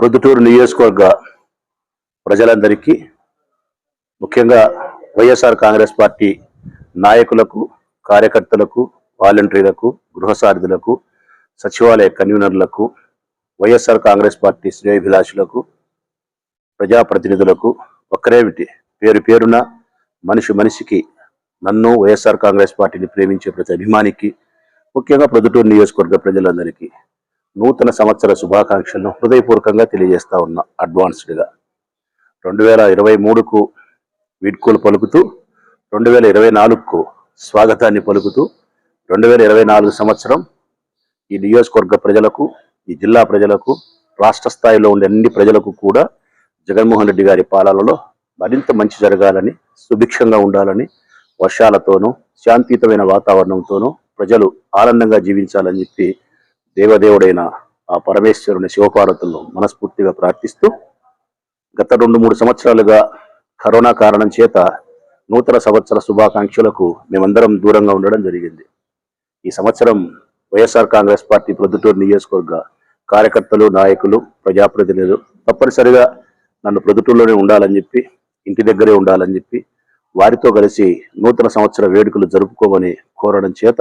ప్రొద్దుటూరు నియోజకవర్గ ప్రజలందరికీ ముఖ్యంగా వైఎస్ఆర్ కాంగ్రెస్ పార్టీ నాయకులకు కార్యకర్తలకు వాలంటీర్లకు గృహసారథులకు సచివాలయ కన్వీనర్లకు వైఎస్ఆర్ కాంగ్రెస్ పార్టీ శ్రేయభిలాషులకు ప్రజాప్రతినిధులకు ఒక్కరేమిటి పేరు పేరున మనిషి మనిషికి నన్ను వైఎస్ఆర్ కాంగ్రెస్ పార్టీని ప్రేమించే ప్రతి అభిమానికి ముఖ్యంగా ప్రొద్దుటూరు నియోజకవర్గ ప్రజలందరికీ నూతన సంవత్సర శుభాకాంక్షలను హృదయపూర్వకంగా తెలియజేస్తా ఉన్నా అడ్వాన్స్డ్గా. రెండు వేల ఇరవై మూడుకు వీడ్కోలు పలుకుతూ రెండు వేల ఇరవై నాలుగుకు స్వాగతాన్ని పలుకుతూ రెండు వేల ఇరవై నాలుగు సంవత్సరం ఈ నియోజకవర్గ ప్రజలకు ఈ జిల్లా ప్రజలకు రాష్ట్ర స్థాయిలో ఉండే అన్ని ప్రజలకు కూడా జగన్మోహన్ రెడ్డి గారి పాలనలో మరింత మంచి జరగాలని సుభిక్షంగా ఉండాలని వర్షాలతోనూ శాంతియుతమైన వాతావరణంతోనూ ప్రజలు ఆనందంగా జీవించాలని చెప్పి దేవదేవుడైన ఆ పరమేశ్వరుని శివపార్వతులను మనస్ఫూర్తిగా ప్రార్థిస్తూ గత రెండు మూడు సంవత్సరాలుగా కరోనా కారణం చేత నూతన సంవత్సర శుభాకాంక్షలకు మేమందరం దూరంగా ఉండడం జరిగింది. ఈ సంవత్సరం వైఎస్ఆర్ కాంగ్రెస్ పార్టీ ప్రొద్దుటూరు నియోజకవర్గ కార్యకర్తలు నాయకులు ప్రజాప్రతినిధులు తప్పనిసరిగా నన్ను ప్రొద్దుటూరులోనే ఉండాలని చెప్పి ఇంటి దగ్గరే ఉండాలని చెప్పి వారితో కలిసి నూతన సంవత్సర వేడుకలు జరుపుకోమని కోరడం చేత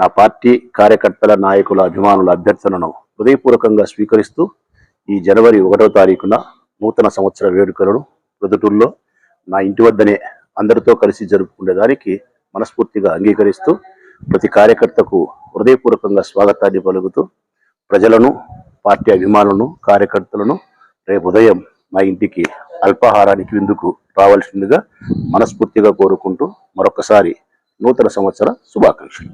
నా పార్టీ కార్యకర్తల నాయకుల అభిమానుల అభ్యర్థనను హృదయపూర్వకంగా స్వీకరిస్తూ ఈ జనవరి ఒకటో తారీఖున నూతన సంవత్సర వేడుకలను ప్రొద్దుటూరులో నా ఇంటి వద్దనే అందరితో కలిసి జరుపుకునేదానికి మనస్ఫూర్తిగా అంగీకరిస్తూ ప్రతి కార్యకర్తకు హృదయపూర్వకంగా స్వాగతాన్ని పలుకుతూ ప్రజలను పార్టీ అభిమానులను కార్యకర్తలను రేపు ఉదయం మా ఇంటికి అల్పాహారానికి విందుకు రావాల్సిందిగా మనస్ఫూర్తిగా కోరుకుంటూ మరొకసారి నూతన సంవత్సర శుభాకాంక్షలు.